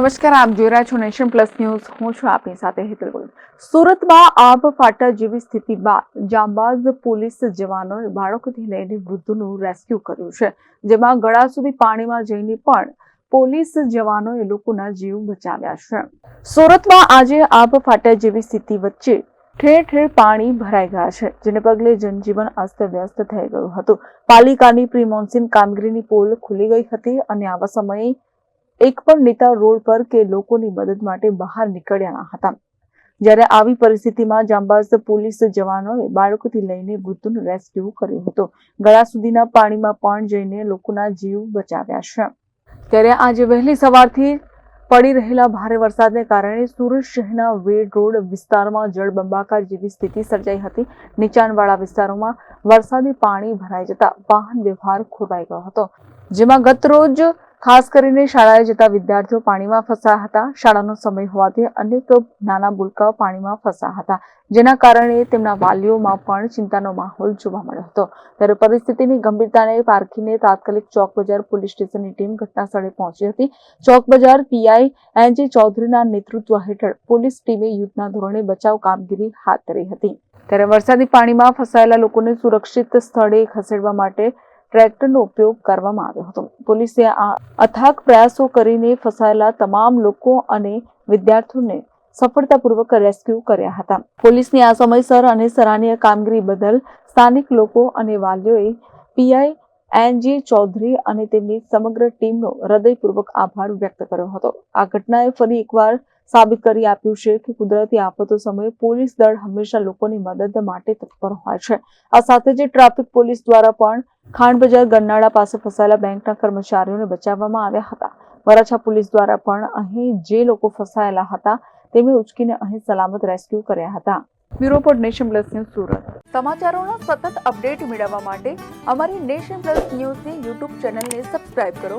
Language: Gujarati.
નમસ્કાર, આપ જોઈ રહ્યા છો નેશન પ્લસ ન્યૂઝ. હું છું આપની સાથે હેતલ ગોલ સુરતમાં આબ ફાટા જેવી સ્થિતિ બાદ જાંબાઝ પોલીસ જવાનોએ બાળકોથી લઈને વૃદ્ધોનું રેસ્ક્યુ કર્યું છે, જેમાં ગળા સુધી પાણીમાં જઈને પણ પોલીસ જવાનોએ લોકોના જીવ બચાવ્યા છે. સુરતમાં આજે આબ ફાટા જેવી સ્થિતિ વચ્ચે ઠેર ઠેર પાણી ભરાઈ ગયા છે, જેને પગલે જનજીવન અસ્તવ્યસ્ત થઈ ગયું હતું. પાલિકાની પ્રી કામગીરીની પોલ ખુલી ગઈ હતી અને આવા સમયે એક પણ નેતા રોડ પર કે લોકોની મદદ માટે બહાર નીકળ્યા ન હતા. જ્યારે આવી પરિસ્થિતિમાં જાંબાઝ પોલીસ જવાનોએ બાળકોથી લઈને વૃદ્ધોનું રેસ્ક્યુ કર્યું હતું. ગળા સુધીના પાણીમાં પણ જઈને લોકોના જીવ બચાવ્યા છે. ત્યારે આજે વહેલી સવારથી પડી રહેલા ભારે વરસાદને કારણે સુરત શહેરના વેડ રોડ વિસ્તારમાં જળબંબાકાર જેવી સ્થિતિ સર્જાઈ હતી. નીચાણવાળા વિસ્તારોમાં વરસાદી પાણી ભરાઈ જતા વાહન વ્યવહાર ખોરવાઈ ગયો હતો. જેમાં ગત રોજ ખાસ કરીને શાળાએ જતા વિદ્યાર્થીઓ પાણીમાં ફસાયા હતા. શાળાનો સમય હોવાથી અનેક નાના બુલકાઓ પાણીમાં ફસાયા હતા. જેના કારણે તેમના વાલીઓમાં પણ ચિંતાનો માહોલ જોવા મળ્યો હતો. ત્યારે પરિસ્થિતિની ગંભીરતાને પારખીને તાત્કાલિક ચોક બજાર પોલીસ સ્ટેશનની ટીમ ઘટના સ્થળે પહોંચી હતી. ચોક બજાર પીઆઈ જે ચૌધરીના નેતૃત્વ હેઠળ પોલીસ ટીમે યુદ્ધના ધોરણે બચાવ કામગીરી હાથ ધરી હતી. ત્યારે વરસાદી પાણીમાં ફસાયેલા લોકોને સુરક્ષિત સ્થળે ખસેડવા માટે ટ્રેક્ટરનો ઉપયોગ કરવામાં આવ્યો હતો. પોલીસે આ અથાગ પ્રયાસો કરીને ફસાયેલા તમામ લોકો અને વિદ્યાર્થીઓને સફળતાપૂર્વક રેસ્ક્યુ કર્યા હતા. પોલીસની આ સમયસર અને સરાહનીય કામગીરી બદલ સ્થાનિક લોકો અને વાલીઓએ પીઆઈ એનજી ચૌધરી અને તેમની સમગ્ર ટીમનો હૃદયપૂર્વક આભાર વ્યક્ત કર્યો હતો. આ ઘટનાએ ફરી એકવાર સાબિત કરી આપ્યું છે કે કુદરતી આફતો સમયે પોલીસ દળ હંમેશા લોકોની મદદ માટે તત્પર હોય છે. આ સાથે જ ટ્રાફિક પોલીસ દ્વારા પણ ખાંડ બજાર ગરનાળા પાસે ફસાયેલા બેંકના કર્મચારીઓને બચાવવામાં આવ્યા હતા. વરાછા પોલીસ દ્વારા પણ અહીં જે લોકો ફસાયેલા હતા, તેમને ઉચકીને અહીં સલામત રેસ્ક્યુ કર્યા હતા. બ્યુરો પર નેશન પ્લસ ન્યૂઝ સુરત. સમાચારોનો સતત અપડેટ મેળવવા માટે અમારી નેશન પ્લસ ન્યૂઝની યુટ્યુબ ચેનલને સબસ્ક્રાઇબ કરો.